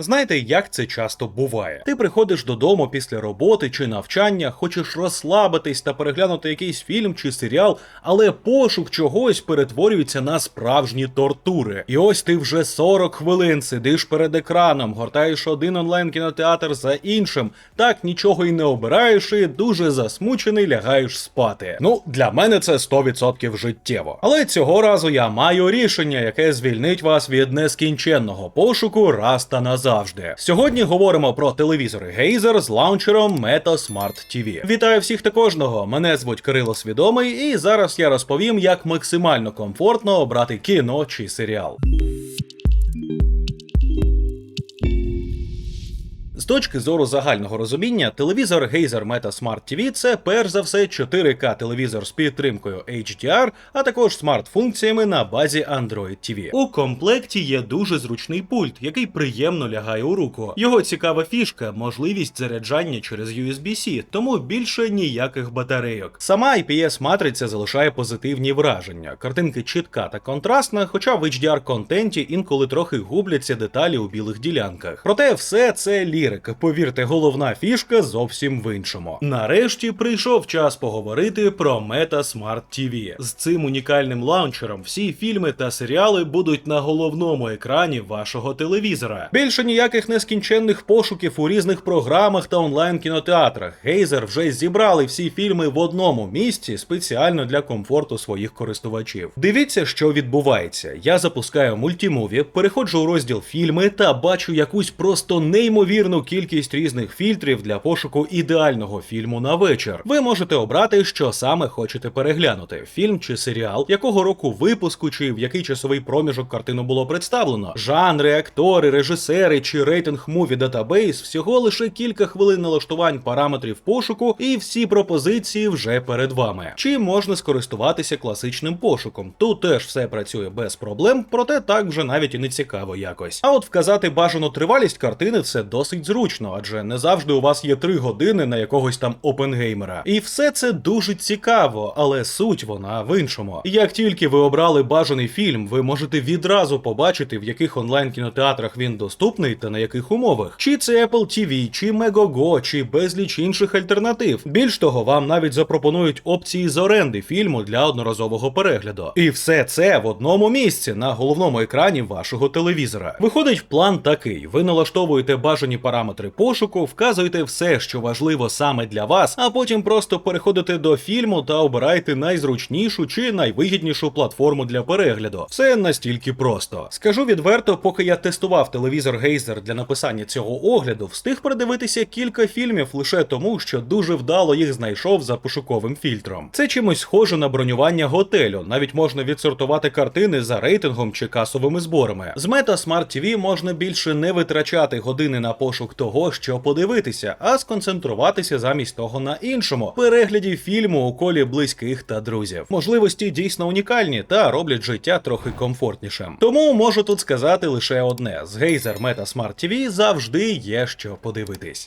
Знаєте, як це часто буває? Ти приходиш додому після роботи чи навчання, хочеш розслабитись та переглянути якийсь фільм чи серіал, але пошук чогось перетворюється на справжні тортури. І ось ти вже 40 хвилин сидиш перед екраном, гортаєш один онлайн кінотеатр за іншим, так нічого й не обираєш, і дуже засмучений лягаєш спати. Ну, для мене це 100% життєво. Але цього разу я маю рішення, яке звільнить вас від нескінченного пошуку раз та назавжди. Сьогодні говоримо про телевізори Гейзер з лаунчером Meta Smart TV. Вітаю всіх та кожного. Мене звуть Кирило Свідомий, і зараз я розповім, як максимально комфортно обрати кіно чи серіал. З точки зору загального розуміння, телевізор Geyser Meta Smart TV – це перш за все 4К телевізор з підтримкою HDR, а також смарт-функціями на базі Android TV. У комплекті є дуже зручний пульт, який приємно лягає у руку. Його цікава фішка можливість заряджання через USB-C, тому більше ніяких батарейок. Сама IPS-матриця залишає позитивні враження. Картинки чітка та контрастна, хоча в HDR контенті інколи трохи губляться деталі у білих ділянках. Проте все це лірика. Повірте, головна фішка зовсім в іншому. Нарешті прийшов час поговорити про Meta Smart TV. З цим унікальним лаунчером всі фільми та серіали будуть на головному екрані вашого телевізора. Більше ніяких нескінченних пошуків у різних програмах та онлайн кінотеатрах. Гейзер вже зібрали всі фільми в одному місці спеціально для комфорту своїх користувачів. Дивіться, що відбувається. Я запускаю мультімуві, переходжу у розділ фільми та бачу якусь просто неймовірну кількість різних фільтрів для пошуку ідеального фільму на вечір. Ви можете обрати, що саме хочете переглянути: фільм чи серіал, якого року випуску, чи в який часовий проміжок картину було представлено, жанри, актори, режисери чи рейтинг муві датабейс, всього лише кілька хвилин налаштувань параметрів пошуку, і всі пропозиції вже перед вами. Чи можна скористуватися класичним пошуком? Тут теж все працює без проблем, проте так вже навіть і не цікаво якось. А от вказати бажану тривалість картини це досить зручно, адже не завжди у вас є 3 години на якогось там опенгеймера. І все це дуже цікаво, але суть вона в іншому. Як тільки ви обрали бажаний фільм, ви можете відразу побачити, в яких онлайн кінотеатрах він доступний та на яких умовах. Чи це Apple TV, чи Megogo, чи безліч інших альтернатив. Більш того, вам навіть запропонують опції з оренди фільму для одноразового перегляду. І все це в одному місці на головному екрані вашого телевізора. Виходить план такий: ви налаштовуєте бажані параметри пошуку, вказуєте все, що важливо саме для вас, а потім просто переходите до фільму та обираєте найзручнішу чи найвигіднішу платформу для перегляду. Все настільки просто. Скажу відверто, поки я тестував телевізор Гейзер для написання цього огляду, встиг передивитися кілька фільмів лише тому, що дуже вдало їх знайшов за пошуковим фільтром. Це чимось схоже на бронювання готелю. Навіть можна відсортувати картини за рейтингом чи касовими зборами. З Meta Smart TV можна більше не витрачати години на пошук того, що подивитися, а сконцентруватися замість того на іншому перегляді фільму у колі близьких та друзів. Можливості дійсно унікальні та роблять життя трохи комфортнішим. Тому можу тут сказати лише одне: з Гейзер Meta Smart TV завжди є що подивитись.